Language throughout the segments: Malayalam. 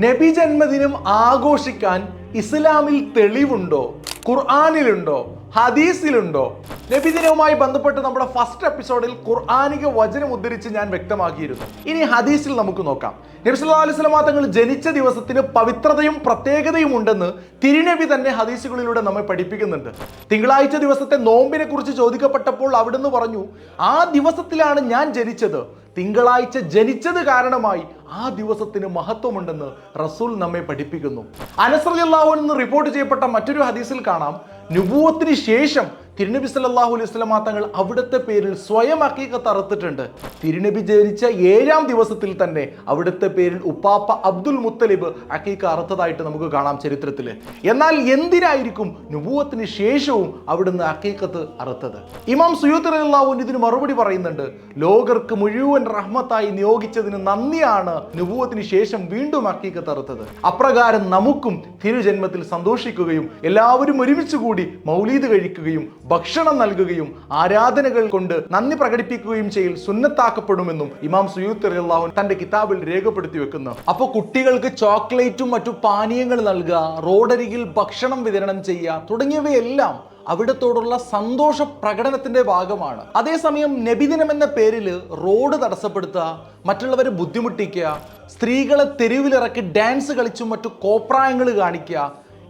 നബി ജന്മദിനം ആഘോഷിക്കാൻ ഇസ്ലാമിൽ തെളിവുണ്ടോ? ഖുർആാനിലുണ്ടോ? ഹദീസിലുണ്ടോ? നബിദിനവുമായി ബന്ധപ്പെട്ട് നമ്മുടെ ഫസ്റ്റ് എപ്പിസോഡിൽ ഖുർആാനിക വചനം ഉദ്ധരിച്ച് ഞാൻ വ്യക്തമാക്കിയിരുന്നു. ഇനി ഹദീസിൽ നമുക്ക് നോക്കാം. നബി അലൈഹി സ്വലാ തങ്ങൾ ജനിച്ച ദിവസത്തിന് പവിത്രതയും പ്രത്യേകതയും ഉണ്ടെന്ന് തിരുനബി തന്നെ ഹദീസുകളിലൂടെ നമ്മെ പഠിപ്പിക്കുന്നുണ്ട്. തിങ്കളാഴ്ച ദിവസത്തെ നോമ്പിനെ കുറിച്ച് ചോദിക്കപ്പെട്ടപ്പോൾ അവിടുന്ന് പറഞ്ഞു ആ ദിവസത്തിലാണ് ഞാൻ ജനിച്ചത്. തിങ്കളാഴ്ച ജനിച്ചത് കാരണമായി ആ ദിവസത്തിന് മഹത്വമുണ്ടെന്ന് റസൂൽ നമ്മെ പഠിപ്പിക്കുന്നു. അനസ്രല്ലാഹു എന്ന് റിപ്പോർട്ട് ചെയ്യപ്പെട്ട മറ്റൊരു ഹദീസിൽ കാണാം. നുപൂവത്തിന് ശേഷം തിരുനബി സല്ലാഹു അലൈഹി വസല്ലമ തങ്ങൾ അവിടുത്തെ പേരിൽ സ്വയം അക്കീക്കത്ത് അറുത്തിട്ടുണ്ട്. തിരുനബി ജനിച്ച ഏഴാം ദിവസത്തിൽ തന്നെ അവിടുത്തെ പേരിൽ ഉപ്പാപ്പ അബ്ദുൽ മുത്തലിബ് അക്കീക്ക അറുത്തതായിട്ട് നമുക്ക് കാണാം ചരിത്രത്തിൽ എന്നാൽ എന്തിനായിരിക്കും നുബൂവത്തിന് ശേഷവും അവിടുന്ന് അക്കീക്കത്ത് അറുത്തത്? ഇമാം സുയൂത്ത് റളിയല്ലാഹു ഇതിന് മറുപടി പറയുന്നുണ്ട്. ലോകർക്ക് മുഴുവൻ റഹ്മത്തായി നിയോഗിച്ചതിന് നന്ദിയാണ് നുബൂവത്തിന് ശേഷം വീണ്ടും അക്കീക്കത്ത് അറുത്തത്. അപ്രകാരം നമുക്കും തിരുജന്മത്തിൽ സന്തോഷിക്കുകയും എല്ലാവരും ഒരുമിച്ച് കൂടി മൗലീദ് കഴിക്കുകയും ഭക്ഷണം നൽകുകയും ആരാധനകൾ കൊണ്ട് നന്ദി പ്രകടിപ്പിക്കുകയും ചെയ്യൽ സുന്നത്താക്കപ്പെടുമെന്നും ഇമാം സുയൂത്ത് റളിയല്ലാഹു തന്റെ കിതാബിൽ രേഖപ്പെടുത്തി വെക്കുന്നു. അപ്പോൾ കുട്ടികൾക്ക് ചോക്ലേറ്റും മറ്റു പാനീയങ്ങൾ നൽകുക റോഡരികിൽ ഭക്ഷണം വിതരണം ചെയ്യുക തുടങ്ങിയവയെല്ലാം അവിടത്തോടുള്ള സന്തോഷ പ്രകടനത്തിന്റെ ഭാഗമാണ്. അതേസമയം നബിദിനം എന്ന പേരിൽ റോഡ് തടസ്സപ്പെടുത്തുക മറ്റുള്ളവരെ ബുദ്ധിമുട്ടിക്കുക സ്ത്രീകളെ തെരുവിലിറക്കി ഡാൻസ് കളിച്ചും മറ്റു കോപ്രായങ്ങൾ കാണിക്കുക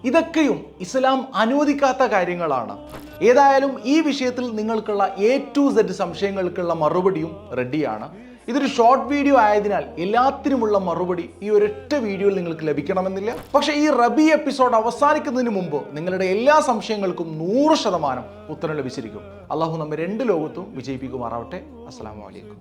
ഇതൊക്കെയും ഇസ്ലാം അനുവദിക്കാത്ത കാര്യങ്ങളാണ്. ഏതായാലും ഈ വിഷയത്തിൽ നിങ്ങൾക്കുള്ള എ ടു സെഡ് സംശയങ്ങൾക്കുള്ള മറുപടിയും റെഡിയാണ് ഇതൊരു ഷോർട്ട് വീഡിയോ ആയതിനാൽ എല്ലാത്തിനുമുള്ള മറുപടി ഈ ഒരൊറ്റ വീഡിയോയിൽ നിങ്ങൾക്ക് ലഭിക്കണമെന്നില്ല. പക്ഷേ ഈ റബി എപ്പിസോഡ് അവസാനിക്കുന്നതിന് മുമ്പ് നിങ്ങളുടെ എല്ലാ സംശയങ്ങൾക്കും നൂറ് ശതമാനം ഉത്തരം ലഭിച്ചിരിക്കും. അള്ളാഹു നമ്മെ രണ്ട് ലോകത്തും വിജയിപ്പിക്കുമാറാവട്ടെ. അസ്സാം വലൈക്കും